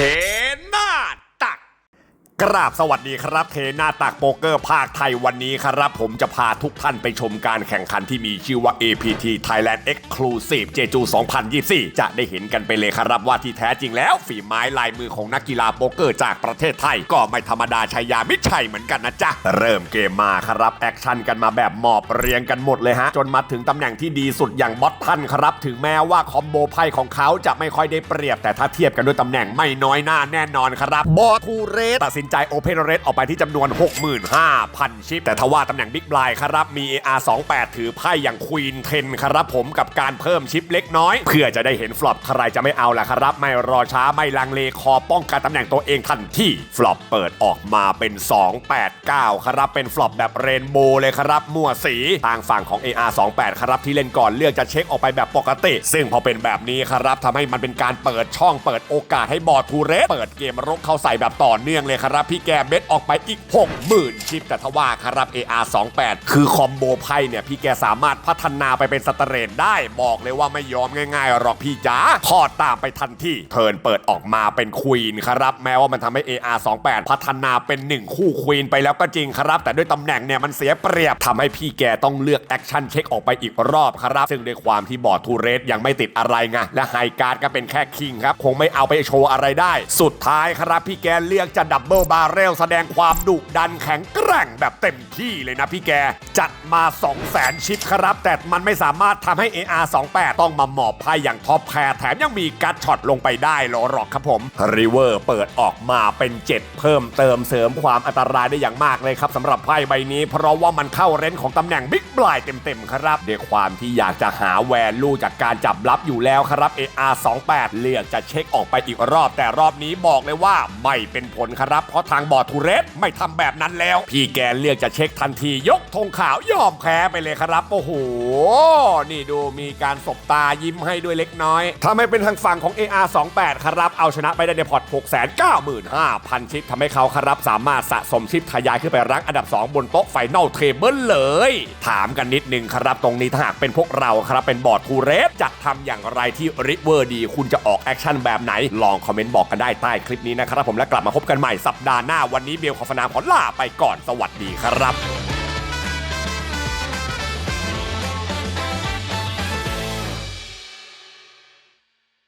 นาตัก กราบสวัสดีครับเทนาตักโป๊กเกอร์ภาคไทยวันนี้ครับ ผมจะพาทุกท่านไปชมการแข่งขันที่มีชื่อว่า APT Thailand Exclusive เจจู2024 จะได้เห็นกันไปเลยครับว่าที่แท้จริงแล้ว ฝีไม้ลายมือของนักกีฬาโป๊กเกอร์จากประเทศไทย ก็ไม่ธรรมดาชัยามิชัยเหมือนกันนะจ๊ะ เริ่มเกมมาครับ แอคชั่นกันมาแบบหมอบเรียงกันหมดเลยฮะ จนมาถึงตำแหน่งที่ดีสุดอย่างบอสทันครับ ถึงแม้ว่าคอมโบไพ่ของเขาจะไม่ค่อยได้เปรียบแต่ถ้าเทียบกันด้วยตำแหน่งไม่น้อยหน้าแน่นอนครับบอทูเรสตัดสินใจโอเพนเรสออกไปที่จำนวน 65,000 ชิป แต่ทว่าตำแหน่งบิ๊กบลายครับ มี AR28 ถือไพ่อย่างควีนเทนครับผมกับการเพิ่มชิปเล็กน้อย เพื่อจะได้เห็นฟลอปใครจะไม่เอาล่ะครับ ไม่รอช้าไม่ลังเลคอป้องกันตำแหน่งตัวเองทันทีฟลอปเปิดออกมาเป็น 289 ครับเป็นฟลอปแบบเรนโบว์เลยครับมั่วสีทางฝั่งของ AR28 ครับที่เล่นก่อนเลือกจะเช็คออกไปแบบปกติ ซึ่งพอเป็นแบบนี้ครับทำให้มันเป็นการเปิดช่องเปิดโอกาสให้บอดทูเรสเปิดเกมรบเข้าใส่แบบต่อเนื่องเลยครับพี่แกเบ็ดออกไปอีก 60,000ชิปแต่ทว่าครับ AR28 คือคอมโบไพ่เนี่ยพี่แกสามารถพัฒนาไปเป็นสเตรนได้บอกเลยว่าไม่ยอมง่ายๆหรอกพี่จ๋าทอดตามไปทันทีเทิร์นเปิดออกมาเป็นควีนครับ แม้ว่ามันทำให้ AR28 พัฒนาเป็นหนึ่งคู่ควีนไปแล้วก็จริงครับ แต่ด้วยตำแหน่งเนี่ยมันเสียเปรียบทำให้พี่แกต้องเลือกแอคชั่นเช็คออกไปอีกรอบครับ ซึ่งด้วยความที่บอร์ดทูเรสยังไม่ติดอะไรไงและไฮการ์ดก็เป็นแค่คิงครับคงไม่เอาไปโชว์อะไรได้ สุดท้ายครับพี่แกเลือกจะดับเบิลบาเรลแสดงความดุดันแข็งแกร่งแบบเต็มที่เลยนะพี่แก จัดมา 2 0 0แสนชิปครับ แต่มันไม่สามารถทำให้ AR28 ต้องมาหมอบไพ่อย่างท็อปแพรแถมยังมีกัดช็อตลงไปได้หรอหรอกครับผมริเวอร์เปิดออกมาเป็น 7 เพิ่มเติมเสริมความอันตรายได้อย่างมากเลยครับสำหรับไพ่ใบนี้ เพราะว่ามันเข้าเรนจ์ของตำแหน่งบิ๊กบลายเต็มๆครับด้วยความที่อยากจะหาแวลูจากการจับลับอยู่แล้วครับ AR28 เลือกจะเช็คออกไปอีกรอบ แต่รอบนี้บอกเลยว่าไม่เป็นผลครับเพราะราะทางบอร์ดทูเรสไม่ทำแบบนั้นแล้ว พี่แกเลือกจะเช็คทันทียกธงขาวยอมแพ้ไปเลยครับ โอ้โห นี่ดูมีการสบตายิ้มให้ด้วยเล็กน้อยทำให้เป็นทางฝั่งของ AR28 ครับ เอาชนะไปได้ในพอร์ต695,000 ชิปทำให้เขาครับสามารถสะสมชิปทยายขึ้นไปรั้งอันดับ 2 บนโต๊ะไฟนอลเทเบิลเลย ถามกันนิดนึงครับตรงนี้ถ้าหากเป็นพวกเราครับเป็นบอร์ดทูเรสจะทำอย่างไรที่ริเวอร์ดี คุณจะออกแอคชั่นแบบไหนลองคอมเมนต์บอกกันได้ใต้คลิปนี้นะครับผมและกลับมาพบกันใหม่สัปดาห์หน้าวันนี้เบลขอฟนามขอลาไปก่อนสวัสดีครับ